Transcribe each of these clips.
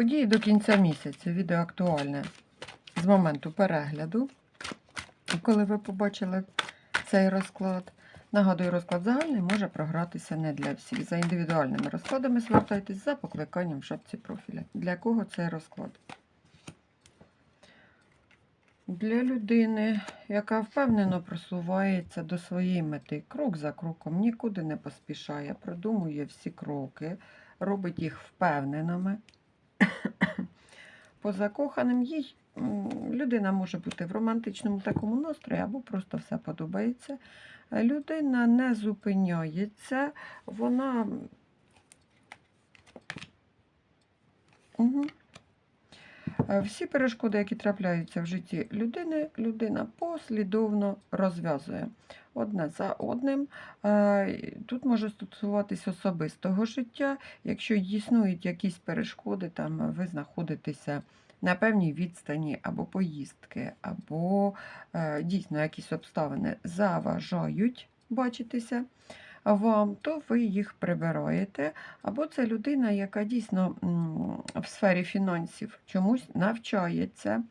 Події до кінця місяця. Відео актуальне з моменту перегляду. І коли ви побачили цей розклад, нагадую, розклад загальний може програтися не для всіх. За індивідуальними розкладами звертайтесь за покликанням в шапці профіля. Для кого цей розклад? Для людини, яка впевнено просувається до своєї мети, крок за кроком, нікуди не поспішає, продумує всі кроки, робить їх впевненими. По закоханим їй людина може бути в романтичному такому настрої або просто все подобається. Людина не зупиняється, вона. Угу. Всі перешкоди, які трапляються в житті людини, людина послідовно розв'язує одне за одним. Е, Тут може стосуватись особистого життя. Якщо існують якісь перешкоди, там ви знаходитеся на певній відстані або поїздки, або е, дійсно якісь обставини заважають бачитися вам, то ви їх прибираєте. Або це людина, яка дійсно в сфері фінансів чомусь навчається.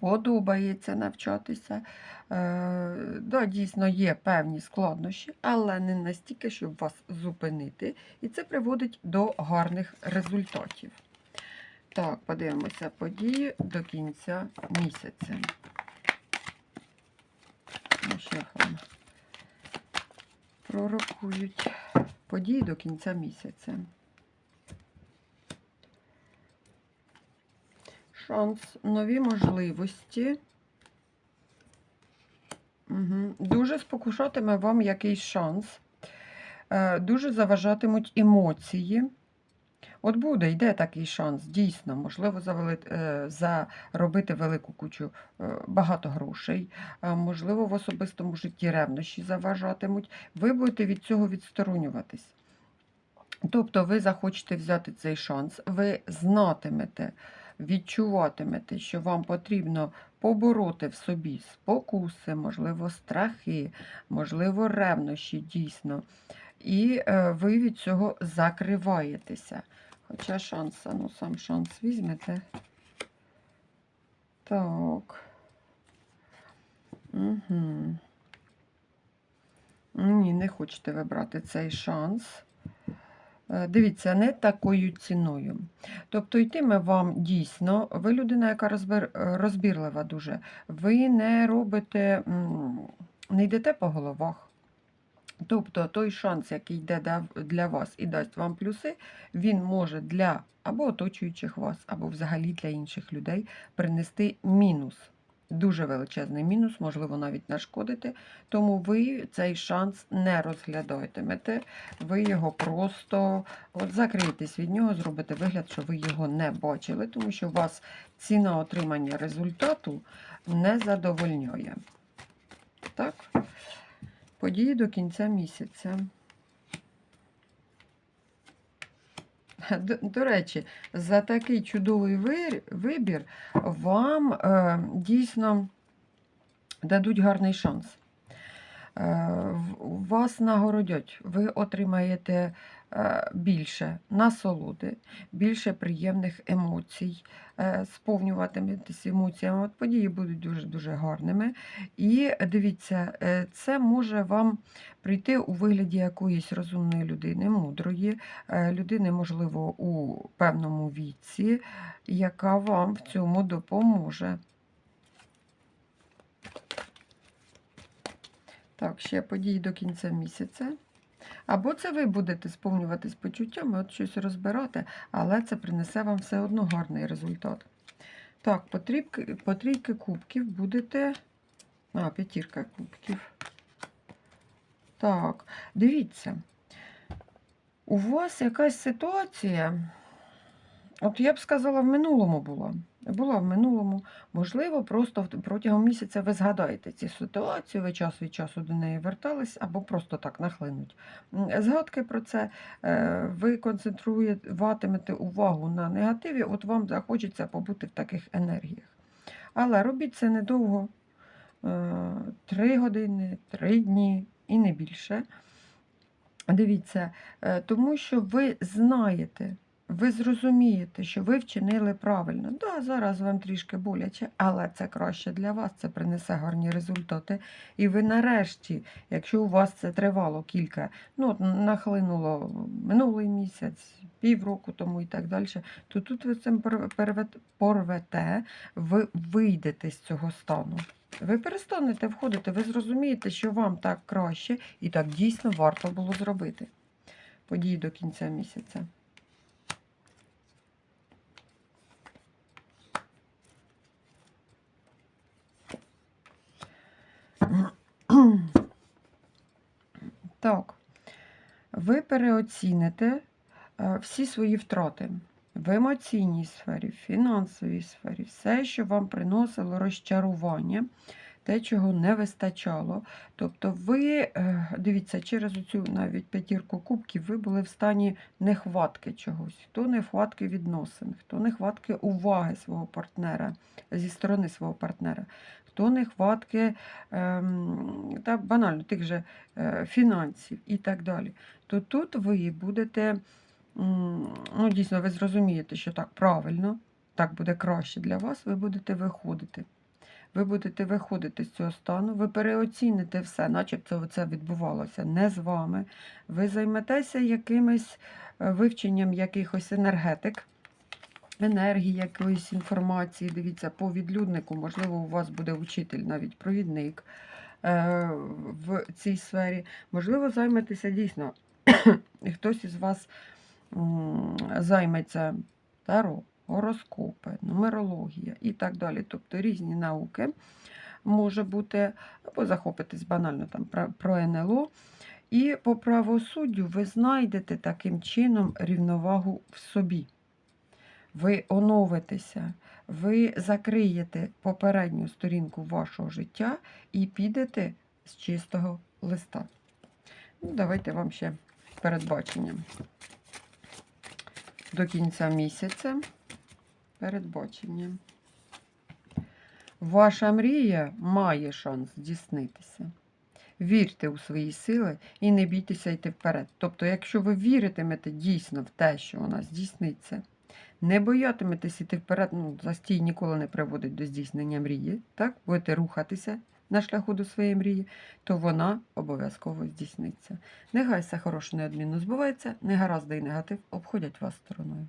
Подобається навчатися. Е, да, дійсно є певні складнощі, але не настільки, щоб вас зупинити. І це приводить до гарних результатів. Так, подивимося події до кінця місяця. Ну, ще вам пророкують події до кінця місяця. Шанс, нові можливості. Угу. Дуже спокушатиме вам якийсь шанс. Е, Дуже заважатимуть емоції. От буде, йде такий шанс, дійсно, можливо, е, заробити велику кучу е, багато грошей, можливо, в особистому житті ревнощі заважатимуть. Ви будете від цього відсторонюватись. Тобто ви захочете взяти цей шанс, ви знатимете, відчуватимете, що вам потрібно побороти в собі спокуси, можливо, страхи, можливо, ревнощі дійсно. І е, ви від цього закриваєтеся. Хоча шанс, а ну сам шанс візьмете. Так. Угу. Ні, не хочете вибрати цей шанс. Е, Дивіться, не такою ціною. Тобто, йтиме вам дійсно, ви людина, яка розбір, розбірлива дуже, ви не робите, не йдете по головах. Тобто той шанс, який йде для вас і дасть вам плюси, він може для або оточуючих вас, або взагалі для інших людей принести мінус. Дуже величезний мінус, можливо, навіть нашкодити. Тому ви цей шанс не розглядатимете. Ви його просто от закриєтесь від нього, зробите вигляд, що ви його не бачили, тому що вас ціна отримання результату не задовольняє. Так? Події до кінця місяця. До, до речі, за такий чудовий вибір вам е, дійсно дадуть гарний шанс. Е, вас нагородять, ви отримаєте е, більше насолоди, більше приємних емоцій, е, сповнюватиметесь емоціями. От події будуть дуже-дуже гарними. І дивіться, це може вам прийти у вигляді якоїсь розумної людини, мудрої, людини, можливо, у певному віці, яка вам в цьому допоможе. Так, ще події до кінця місяця. Або це ви будете сповнюватись почуттями, от щось розбирати, але це принесе вам все одно гарний результат. Так, по трійки, кубків будете. А, п'ятірка кубків. Так, дивіться. У вас якась ситуація, от я б сказала, в минулому була. Була в минулому. Можливо, просто протягом місяця ви згадаєте цю ситуацію, ви час від часу до неї вертались, або просто так нахлинуть. Згадки про це е, ви концентруватимете увагу на негативі, от вам захочеться побути в таких енергіях. Але робіть це недовго, е, три години, три дні і не більше. Дивіться, е, тому що ви знаєте, ви зрозумієте, що ви вчинили правильно. Да, зараз вам трішки боляче, але це краще для вас, це принесе гарні результати. І ви нарешті, якщо у вас це тривало кілька, ну, нахлинуло минулий місяць, півроку тому і так далі, то тут ви цим порвете, ви вийдете з цього стану. Ви перестанете входити, ви зрозумієте, що вам так краще і так дійсно варто було зробити. Події до кінця місяця. Так, ви переоціните е, всі свої втрати в емоційній сфері, в фінансовій сфері, все, що вам приносило розчарування, те, чого не вистачало. Тобто, ви, е, дивіться, через цю навіть п'ятірку кубків ви були в стані нехватки чогось, хто нехватки відносин, хто нехватки уваги свого партнера зі сторони свого партнера, хто нехватки ем, та банально тих же е, фінансів і так далі. То тут ви будете, ну дійсно, ви зрозумієте, що так правильно, так буде краще для вас, ви будете виходити. Ви будете виходити з цього стану, ви переоціните все, начебто це відбувалося не з вами. Ви займетеся якимось е, вивченням якихось енергетик, енергії, якоїсь інформації. Дивіться, по відлюднику, можливо, у вас буде учитель, навіть провідник е, в цій сфері. Можливо, займетеся дійсно. І хтось із вас займеться таро, гороскопи, нумерологія і так далі. Тобто різні науки може бути, або захопитись банально там про, НЛО. І по правосуддю ви знайдете таким чином рівновагу в собі. Ви оновитеся, ви закриєте попередню сторінку вашого життя і підете з чистого листа. Ну, давайте вам ще передбачення. До кінця місяця передбачення. Ваша мрія має шанс здійснитися. Вірте у свої сили і не бійтеся йти вперед. Тобто, якщо ви віритимете дійсно в те, що вона здійсниться, не боятиметесь іти вперед, ну, застій ніколи не приводить до здійснення мрії, так? Будете рухатися на шляху до своєї мрії, то вона обов'язково здійсниться. Нехай все хороше неодмінно збувається, негаразди і негатив обходять вас стороною.